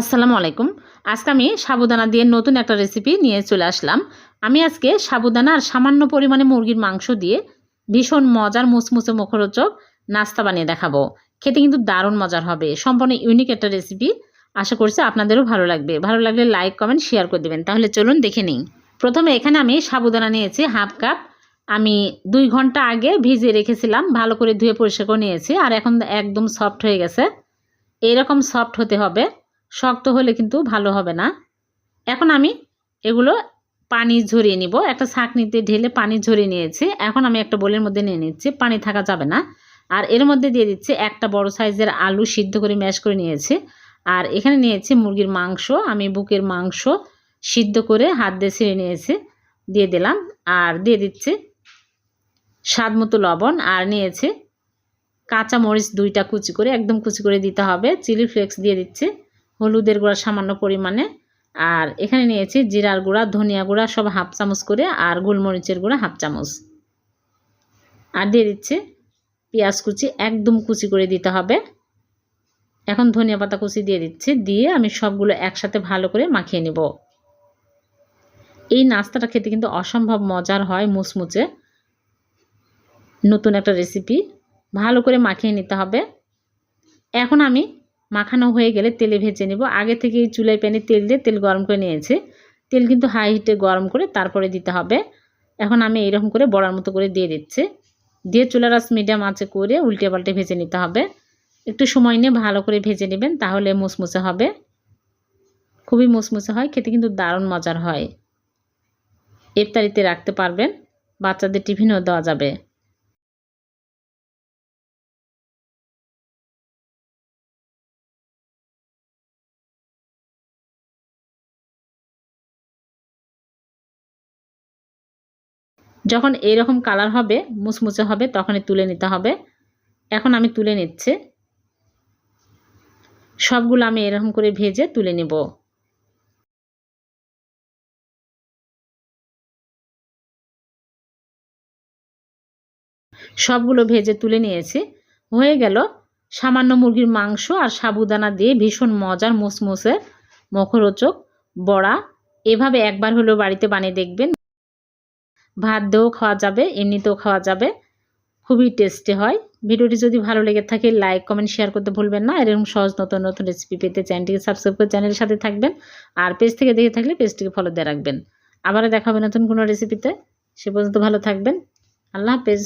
আসসালামু আলাইকুম। আজকে আমি সাবুদানা দিয়ে নতুন একটা রেসিপি নিয়ে চলে আসলাম। আমি আজকে সাবুদানা আর সামান্য পরিমাণে মুরগির মাংস দিয়ে ভীষণ মজার মুচমুচে মুখরোচক নাস্তা বানিয়ে দেখাবো। খেতে কিন্তু দারুণ মজার হবে। সম্পূর্ণ ইউনিক একটা রেসিপি আশা করছি আপনাদেরও ভালো লাগবে। ভালো লাগলে লাইক কমেন্ট শেয়ার করে দেবেন। তাহলে চলুন দেখে নিই। প্রথমে এখানে আমি সাবুদানা নিয়েছি হাফ কাপ আমি দুই ঘণ্টা আগে ভিজিয়ে রেখেছিলাম। ভালো করে ধুয়ে পরিষ্কার করে নিয়েছি। আর এখন একদম সফট হয়ে গেছে। এইরকম সফট হতে হবে। শক্ত হলে কিন্তু ভালো হবে না। এখন আমি এগুলো পানি ঝরিয়ে নিব। একটা ছাঁকনিতে ঢেলে পানি ঝরিয়ে নিয়েছি। এখন আমি একটা বোলের মধ্যে নিয়ে নিচ্ছি। পানি থাকা যাবে না। আর এর মধ্যে দিয়ে দিচ্ছি একটা বড় সাইজের আলু সিদ্ধ করে ম্যাশ করে নিয়েছি। আর এখানে নিয়েছি মুরগির মাংস। আমি বুকের মাংস সিদ্ধ করে হাত দিয়ে ছিঁড়ে নিয়েছি। দিয়ে দিলাম। আর দিয়ে দিচ্ছি স্বাদ মতো লবণ। আর নিয়েছি কাঁচা মরিচ দুইটা কুচি করে, একদম কুচি করে দিতে হবে। চিলি ফ্লেক্স দিয়ে দিচ্ছি। হলুদের গুঁড়া সামান্য পরিমাণে। আর এখানে নিয়েছি জিরার গুঁড়া, ধনিয়া গুঁড়া, সব হাফ চামচ করে, আর গোলমরিচের গুঁড়া হাফ চামচ। আর দিয়ে দিচ্ছি পেঁয়াজ কুচি, একদম কুচি করে দিতে হবে। এখন ধনিয়া পাতা কুচি দিয়ে দিচ্ছি, দিয়ে আমি সবগুলো একসাথে ভালো করে মাখিয়ে নেব। এই নাস্তাটা খেতে কিন্তু অসম্ভব মজার হয় মুচমুচে। নতুন একটা রেসিপি। ভালো করে মাখিয়ে নিতে হবে। এখন আমি মাখানো হয়ে গেলে তেলে ভেজে নেব। আগে থেকে এই চুলায় প্যানে তেল দিয়ে তেল গরম করে নিয়েছি। তেল কিন্তু হাই হিটে গরম করে তারপরে দিতে হবে। এখন আমি এরকম করে বড়ার মতো করে দিয়ে দিচ্ছি। দিয়ে চুলার আস মিডিয়াম আঁচে করে উল্টে পাল্টে ভেজে নিতে হবে। একটু সময় নিয়ে ভালো করে ভেজে নেবেন, তাহলে মুসমুসে হবে। খুবই মুসমুসে হয়, খেতে কিন্তু দারুণ মজার হয়। ইফতারিতে রাখতে পারবেন, বাচ্চাদের টিফিনও দেওয়া যাবে। যখন এরকম কালার হবে মুচমুচে হবে, তখনই তুলে নিতে হবে। এখন আমি তুলে নিচ্ছি। সবগুলো আমি এরকম করে ভেজে তুলে নেব। সবগুলো ভেজে তুলে নিয়েছি। হয়ে গেল সামান্য মুরগির মাংস আর সাবুদানা দিয়ে ভীষণ মজার মুসমুসে মুখরোচক বড়া। এভাবে একবার হলেও বাড়িতে বানিয়ে দেখবেন। ভাত দিয়েও খাওয়া যাবে, এমনিতেও খাওয়া যাবে। খুবই টেস্টি হয়। ভিডিওটি যদি ভালো লেগে থাকে লাইক কমেন্ট শেয়ার করতে ভুলবেন না। এরকম সহজ নতুন নতুন রেসিপি পেতে চ্যানেলটিকে সাবস্ক্রাইব করে চ্যানেলের সাথে থাকবেন। আর পেজ থেকে দেখে থাকলে পেজটিকে ফলো দিয়ে রাখবেন। আবারও দেখাবে নতুন কোনো রেসিপিতে সে পর্যন্ত ভালো থাকবেন। আল্লাহ হাফেজ।